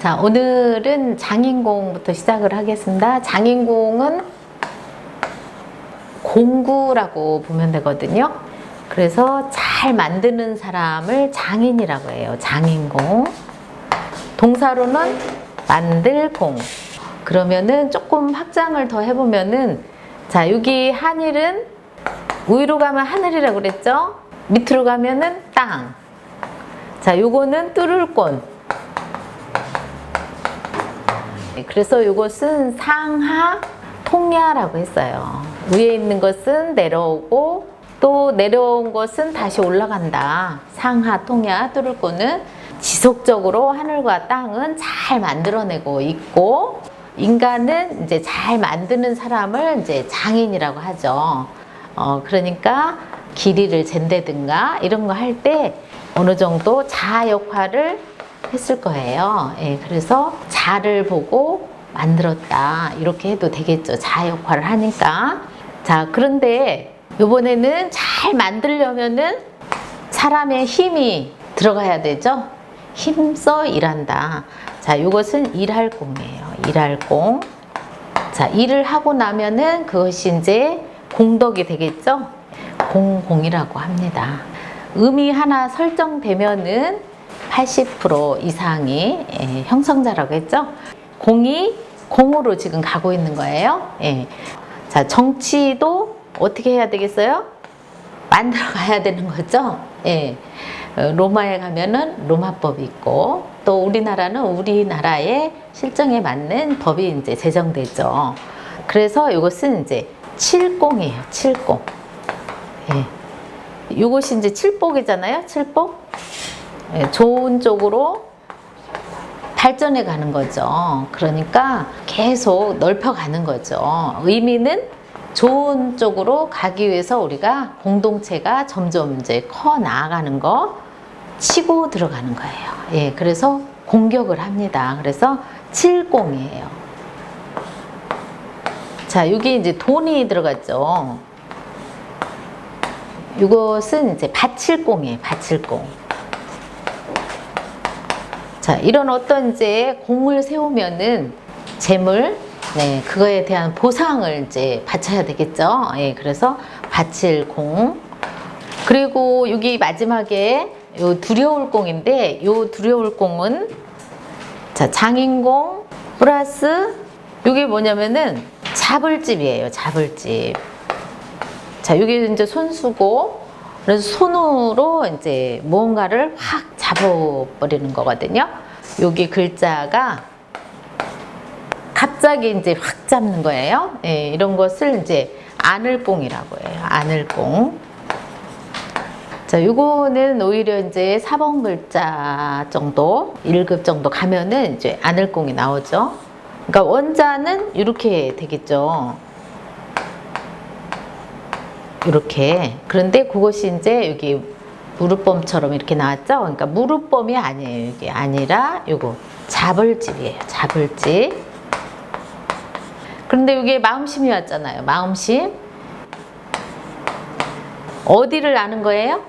자, 오늘은 장인공부터 시작을 하겠습니다. 장인공은 공구라고 보면 되거든요. 그래서 잘 만드는 사람을 장인이라고 해요. 장인공. 동사로는 만들공. 그러면은 조금 확장을 더 해보면은 자, 여기 하늘은 위로 가면 하늘이라고 그랬죠? 밑으로 가면은 땅. 자, 요거는 뚫을권. 네, 그래서 이것은 상하 통야라고 했어요. 위에 있는 것은 내려오고 또 내려온 것은 다시 올라간다. 상하 통야 뚫을권은 지속적으로 하늘과 땅은 잘 만들어내고 있고 인간은 이제 잘 만드는 사람을 이제 장인이라고 하죠. 어, 그러니까 길이를 잰다든가 이런 거 할 때 어느 정도 자아 역할을 했을 거예요. 예, 그래서 자를 보고 만들었다. 이렇게 해도 되겠죠. 자아 역할을 하니까. 자, 그런데 이번에는 잘 만들려면은 사람의 힘이 들어가야 되죠. 힘써 일한다. 자, 이것은 일할 공이에요. 일할 공. 자, 일을 하고 나면은 그것이 이제 공덕이 되겠죠? 공공이라고 합니다. 음이 하나 설정되면은 80% 이상이 예, 형성자라고 했죠? 공이 공으로 지금 가고 있는 거예요. 예. 자, 정치도 어떻게 해야 되겠어요? 만들어 가야 되는 거죠? 예. 어, 로마에 가면은 로마법이 있고 또 우리나라는 우리나라의 실정에 맞는 법이 이제 제정되죠. 그래서 이것은 이제 칠공이에요. 칠공. 예. 이것이 이제 칠복이잖아요. 칠복. 예, 좋은 쪽으로 발전해 가는 거죠. 그러니까 계속 넓혀 가는 거죠. 의미는 좋은 쪽으로 가기 위해서 우리가 공동체가 점점 이제 커 나아가는 거 치고 들어가는 거예요. 예, 그래서 공격을 합니다. 그래서 칠공이에요. 자, 여기 이제 돈이 들어갔죠. 이것은 이제 바칠공이에요. 바칠공. 자, 이런 어떤 이제 공을 세우면은 재물, 네, 그거에 대한 보상을 이제 바쳐야 되겠죠. 예, 그래서 바칠 공. 그리고 여기 마지막에 요 두려울 공인데 요 두려울 공은 자, 장인공 플러스 이게 뭐냐면은 잡을집이에요. 잡을집. 자, 여기 이제 손수고 그래서 손으로 이제 무언가를 확 잡아버리는 거거든요. 여기 글자가 갑자기 이제 확 잡는 거예요. 예, 이런 것을 이제 아늘공이라고 해요. 아늘공. 자, 요거는 오히려 이제 4번 글자 정도, 1급 정도 가면은 이제 아늘공이 나오죠. 그러니까 원자는 이렇게 되겠죠. 이렇게. 그런데 그것이 이제 여기 무릎범처럼 이렇게 나왔죠. 그러니까 무릎범이 아니에요. 이게 아니라 요거 잡을집이에요. 잡을집. 그런데 이게 마음심이 왔잖아요. 마음심. 어디를 아는 거예요?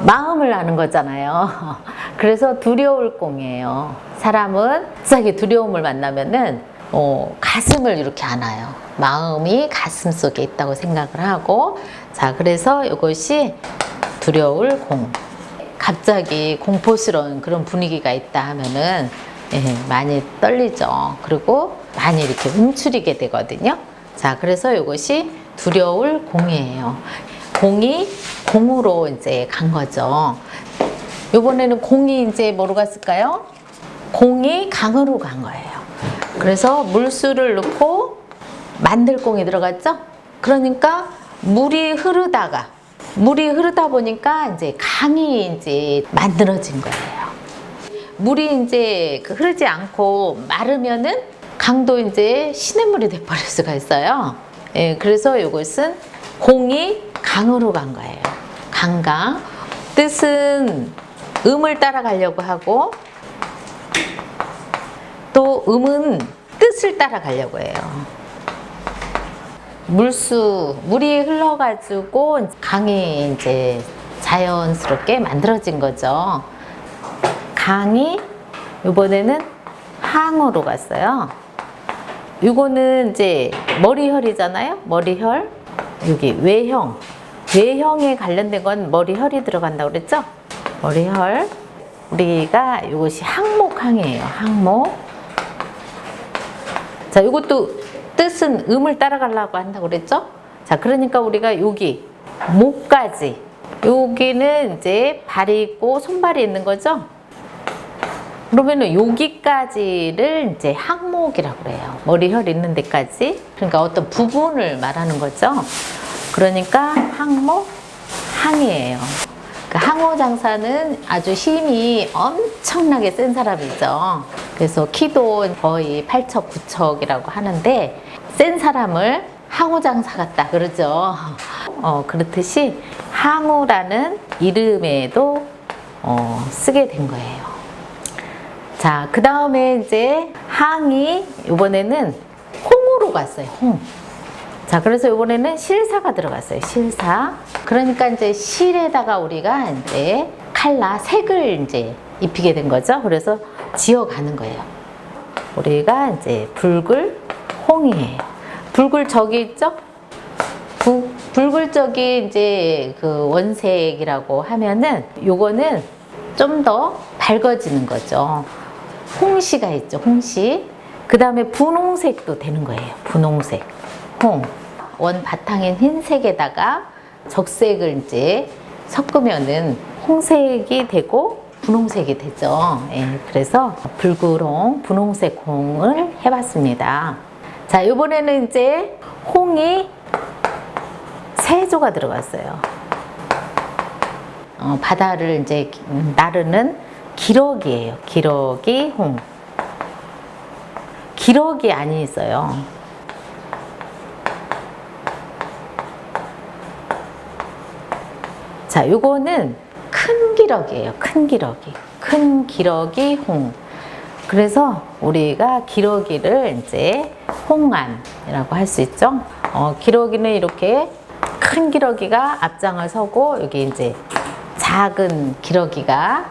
마음을 아는 거잖아요. 그래서 두려울 공이에요. 사람은 갑자기 두려움을 만나면은 어, 가슴을 이렇게 안아요. 마음이 가슴 속에 있다고 생각을 하고 자 그래서 이것이 두려울 공. 갑자기 공포스러운 그런 분위기가 있다 하면은 예, 많이 떨리죠. 그리고 많이 이렇게 움츠리게 되거든요. 자, 그래서 이것이 두려울 공이에요. 공이 공으로 이제 간 거죠. 이번에는 공이 이제 뭐로 갔을까요? 공이 강으로 간 거예요. 그래서 물수를 넣고 만들 공이 들어갔죠? 그러니까 물이 흐르다가 물이 흐르다 보니까 이제 강이 이제 만들어진 거예요. 물이 이제 그 흐르지 않고 마르면은 강도 이제 시냇물이 돼버릴 수가 있어요. 예, 그래서 이것은 공이 강으로 간 거예요. 강강. 뜻은 음을 따라가려고 하고 또 음은 뜻을 따라가려고 해요. 물수, 물이 흘러가지고 강이 이제 자연스럽게 만들어진 거죠. 강이 이번에는 항으로 갔어요. 이거는 이제 머리혈이잖아요. 머리혈. 여기 외형. 외형에 관련된 건 머리혈이 들어간다고 그랬죠? 머리혈. 우리가 이것이 항목항이에요. 항목. 자, 이것도 뜻은 음을 따라가려고 한다고 그랬죠? 자, 그러니까 우리가 여기 목까지 여기는 이제 발이 있고 손발이 있는 거죠? 그러면은 여기까지를 이제 항목이라고 그래요. 머리혈 있는 데까지. 그러니까 어떤 부분을 말하는 거죠. 그러니까 항목, 항이에요. 그 항호 장사는 아주 힘이 엄청나게 센 사람이죠. 그래서 키도 거의 8척, 9척이라고 하는데 센 사람을 항호 장사 같다 그러죠. 어, 그렇듯이 항우라는 이름에도 어, 쓰게 된 거예요. 자, 그 다음에 이제 항이 이번에는 홍으로 갔어요. 홍. 자, 그래서 이번에는 실사가 들어갔어요. 실사. 그러니까 이제 실에다가 우리가 이제 칼라 색을 이제 입히게 된 거죠. 그래서 지어가는 거예요. 우리가 이제 붉을 홍이에요. 붉을 저기 있죠? 부, 붉을 적이 이제 그 원색이라고 하면은 요거는 좀 더 밝아지는 거죠. 홍시가 있죠, 홍시. 그 다음에 분홍색도 되는 거예요, 분홍색. 홍. 원 바탕인 흰색에다가 적색을 이제 섞으면은 홍색이 되고 분홍색이 되죠. 예, 그래서 붉은홍, 분홍색 홍을 해봤습니다. 자, 이번에는 이제 홍이 세 조가 들어갔어요. 어, 바다를 이제 나르는 기러기예요. 기러기 홍. 기러기 안이 있어요. 자, 요거는 큰 기러기예요. 큰 기러기. 큰 기러기 홍. 그래서 우리가 기러기를 이제 홍안이라고 할 수 있죠. 어, 기러기는 이렇게 큰 기러기가 앞장을 서고 여기 이제 작은 기러기가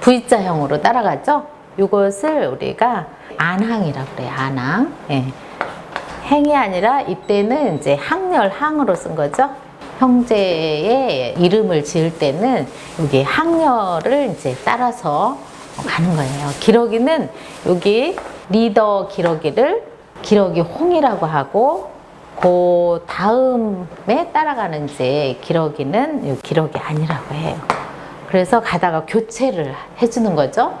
V자형으로 따라가죠. 이것을 우리가 안항이라고 그래요. 안항. 예. 행이 아니라 이때는 이제 항렬 항으로 쓴 거죠. 형제의 이름을 지을 때는 여기 항렬을 이제 따라서 가는 거예요. 기러기는 여기 리더 기러기를 기러기 홍이라고 하고 그 다음에 따라가는 이제 기러기는 이 기러기 아니라고 해요. 그래서 가다가 교체를 해주는 거죠.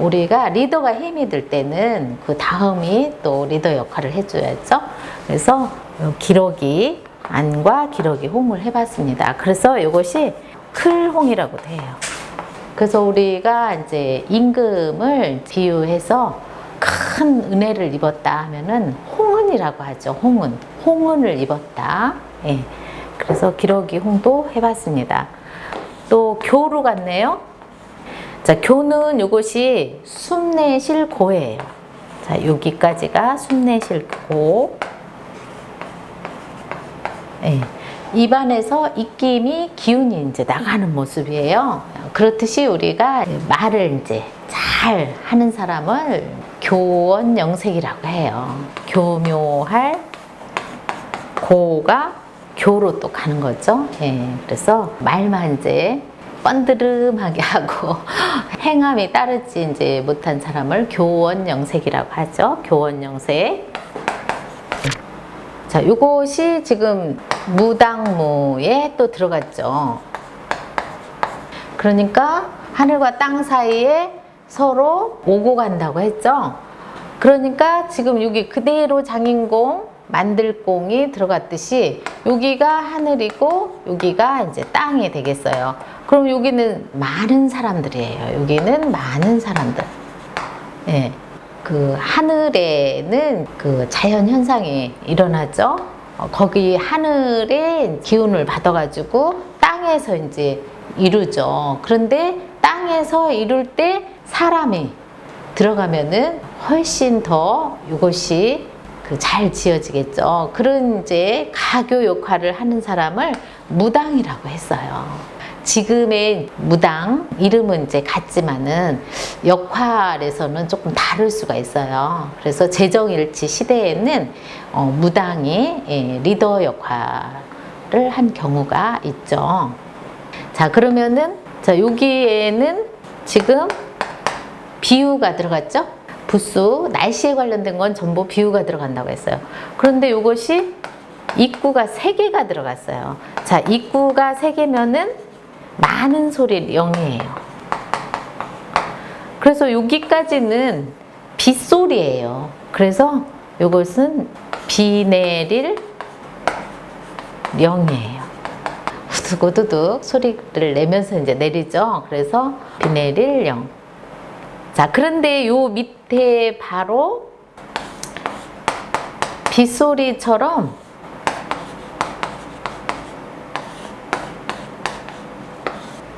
우리가 리더가 힘이 들 때는 그 다음이 또 리더 역할을 해줘야죠. 그래서 요 기러기 안과 기러기 홍을 해봤습니다. 그래서 이것이 클홍이라고 돼요. 그래서 우리가 이제 임금을 비유해서 큰 은혜를 입었다 하면은 홍은이라고 하죠. 홍은. 홍은을 입었다. 예. 그래서 기러기 홍도 해봤습니다. 또 교로 갔네요. 자, 교는 이것이 숨내실 고예요. 자, 여기까지가 숨내실 고. 예. 입안에서 입김이 기운이 이제 나가는 모습이에요. 그렇듯이 우리가 말을 이제 잘 하는 사람을 교원영색이라고 해요. 교묘할 고가 교로 또 가는 거죠. 예, 그래서 말만 이제 뻔드름하게 하고 행함이 따르지 이제 못한 사람을 교원영색이라고 하죠. 교원영색. 자, 요것이 지금 무당무에 또 들어갔죠. 그러니까 하늘과 땅 사이에 서로 오고 간다고 했죠. 그러니까 지금 여기 그대로 장인공 만들공이 들어갔듯이 여기가 하늘이고 여기가 이제 땅이 되겠어요. 그럼 여기는 많은 사람들이에요. 여기는 많은 사람들. 예. 그 하늘에는 그 자연 현상이 일어나죠. 어, 거기 하늘의 기운을 받아가지고 땅에서 이제 이루죠. 그런데 땅에서 이룰 때 사람이 들어가면은 훨씬 더 이것이 그 잘 지어지겠죠. 그런 이제 가교 역할을 하는 사람을 무당이라고 했어요. 지금의 무당 이름은 이제 같지만은 역할에서는 조금 다를 수가 있어요. 그래서 제정일치 시대에는 어, 무당이 예, 리더 역할을 한 경우가 있죠. 자 그러면은 자 여기에는 지금 비유가 들어갔죠? 부수 날씨에 관련된 건 전부 비유가 들어간다고 했어요. 그런데 이것이 입구가 세 개가 들어갔어요. 자 입구가 세 개면은 많은 소리 0이에요. 그래서 여기까지는 빗소리예요. 그래서 이것은 비 내릴 0이에요. 후두구두둑 소리를 내면서 이제 내리죠. 그래서 비 내릴 0. 자, 그런데 요 밑에 바로 빗소리처럼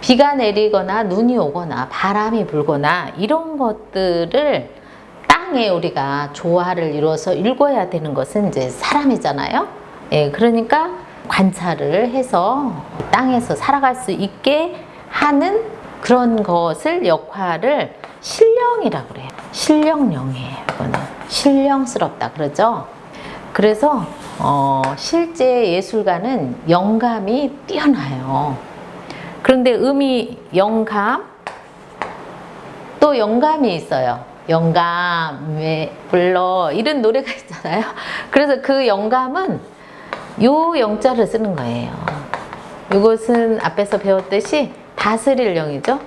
비가 내리거나 눈이 오거나 바람이 불거나 이런 것들을 땅에 우리가 조화를 이루어서 읽어야 되는 것은 이제 사람이잖아요. 예, 그러니까 관찰을 해서 땅에서 살아갈 수 있게 하는 그런 것을 역할을 신령이라고 그래요. 신령령이에요. 이거는 신령스럽다 그러죠. 그래서 어, 실제 예술가는 영감이 뛰어나요. 그런데 음이 영감 또 영감이 있어요. 영감 왜 불러 이런 노래가 있잖아요. 그래서 그 영감은 요 영자를 쓰는 거예요. 이것은 앞에서 배웠듯이 다스릴 영이죠.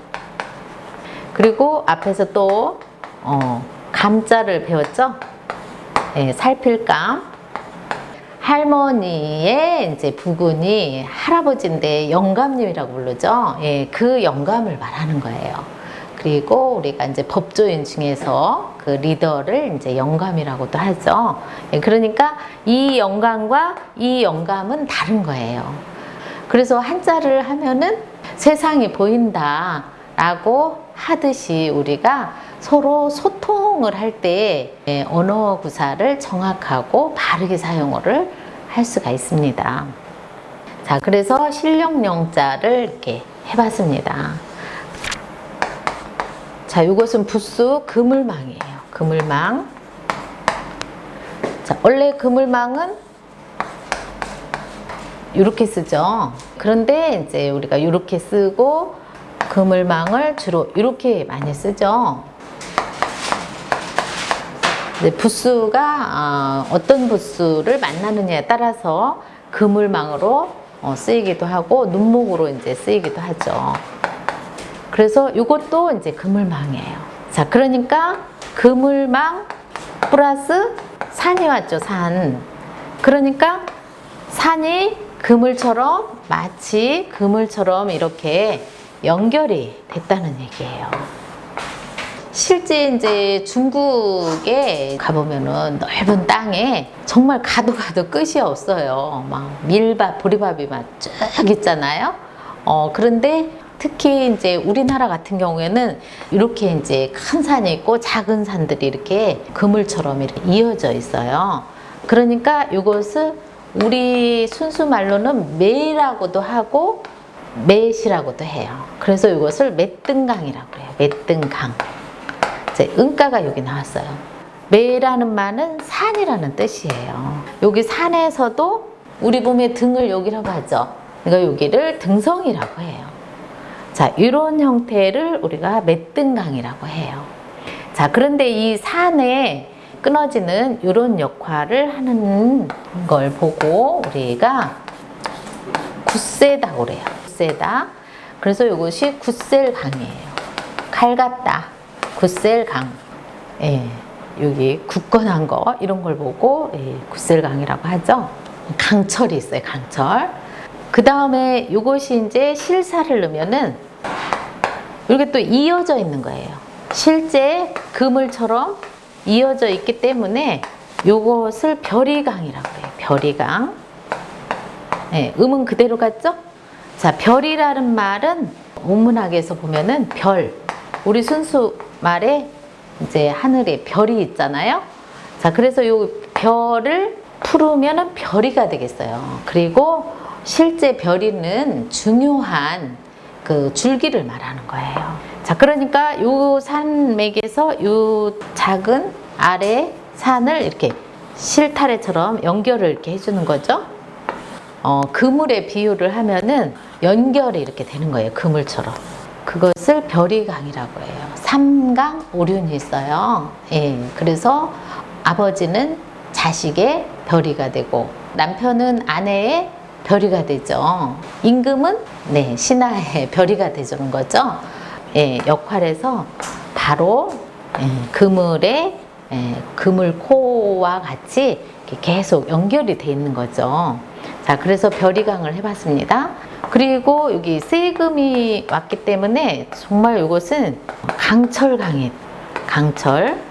그리고 앞에서 또 어, 감자를 배웠죠. 예, 살필감. 할머니의 이제 부군이 할아버지인데 영감님이라고 부르죠. 예, 그 영감을 말하는 거예요. 그리고 우리가 이제 법조인 중에서 그 리더를 이제 영감이라고도 하죠. 예, 그러니까 이 영감과 이 영감은 다른 거예요. 그래서 한자를 하면은 세상이 보인다라고 하듯이 우리가 서로 소통을 할때 예, 언어 구사를 정확하고 바르게 사용을 할 수가 있습니다. 자, 그래서 실력영자를 이렇게 해봤습니다. 자, 이것은 부수 그물망이에요. 그물망. 자, 원래 그물망은 이렇게 쓰죠. 그런데 이제 우리가 이렇게 쓰고 그물망을 주로 이렇게 많이 쓰죠. 부수가 어, 떤 부수를 만나느냐에 따라서 그물망으로 어, 쓰이기도 하고 눈목으로 이제 쓰이기도 하죠. 그래서 이것도 이제 그물망이에요. 자, 그러니까 그물망 플러스 산이 왔죠, 산. 그러니까 산이 그물처럼 마치 그물처럼 이렇게 연결이 됐다는 얘기예요. 실제 이제 중국에 가보면은 넓은 땅에 정말 가도 가도 끝이 없어요. 막 밀밥, 보리밥이 막 쭉 있잖아요. 어, 그런데 특히 이제 우리나라 같은 경우에는 이렇게 이제 큰 산이 있고 작은 산들이 이렇게 그물처럼 이렇게 이어져 있어요. 그러니까 이것을 우리 순수 말로는 매라고도 하고 맷이라고도 해요. 그래서 이것을 맷등강이라고 해요. 맷등강. 이제 은가가 여기 나왔어요. 매라는 말은 산이라는 뜻이에요. 여기 산에서도 우리 몸의 등을 여기라고 하죠. 그러니까 여기를 등성이라고 해요. 자, 이런 형태를 우리가 맷등강이라고 해요. 자, 그런데 이 산에 끊어지는 이런 역할을 하는 걸 보고 우리가 굳세다고 그래요. 굳세다. 그래서 이것이 굳셀 강이에요. 칼 같다. 굳셀강. 예, 여기 굳건한 거 이런 걸 보고 예, 굳셀강이라고 하죠. 강철이 있어요. 강철. 그 다음에 이것이 이제 실사를 넣으면은 이렇게 또 이어져 있는 거예요. 실제 그물처럼 이어져 있기 때문에 이것을 별이강이라고 해요. 별이강. 네, 음은 그대로 같죠? 자, 별이라는 말은 원문학에서 보면은 별. 우리 순수 말에 이제 하늘에 별이 있잖아요. 자, 그래서 이 별을 풀으면은 별이가 되겠어요. 그리고 실제 별이는 중요한 그 줄기를 말하는 거예요. 자, 그러니까 요 산맥에서 요 작은 아래 산을 이렇게 실타래처럼 연결을 이렇게 해주는 거죠. 어, 그물에 비유를 하면은 연결이 이렇게 되는 거예요. 그물처럼. 그것을 별이강이라고 해요. 삼강 오륜이 있어요. 예, 그래서 아버지는 자식의 별이가 되고 남편은 아내의 별이가 되죠. 임금은 네 신하의 별이가 되주는 거죠. 예, 역할에서 바로 예, 그물의 예, 그물 코와 같이 이렇게 계속 연결이 돼 있는 거죠. 자, 그래서 별이강을 해봤습니다. 그리고 여기 세금이 왔기 때문에 정말 이것은 강철강이 강철.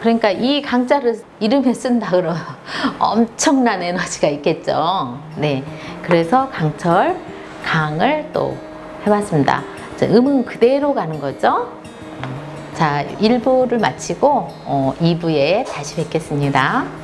그러니까 이 강자를 이름에 쓴다 그러면 엄청난 에너지가 있겠죠. 네. 그래서 강철, 강을 또 해봤습니다. 자, 음은 그대로 가는 거죠. 자, 1부를 마치고 어, 2부에 다시 뵙겠습니다.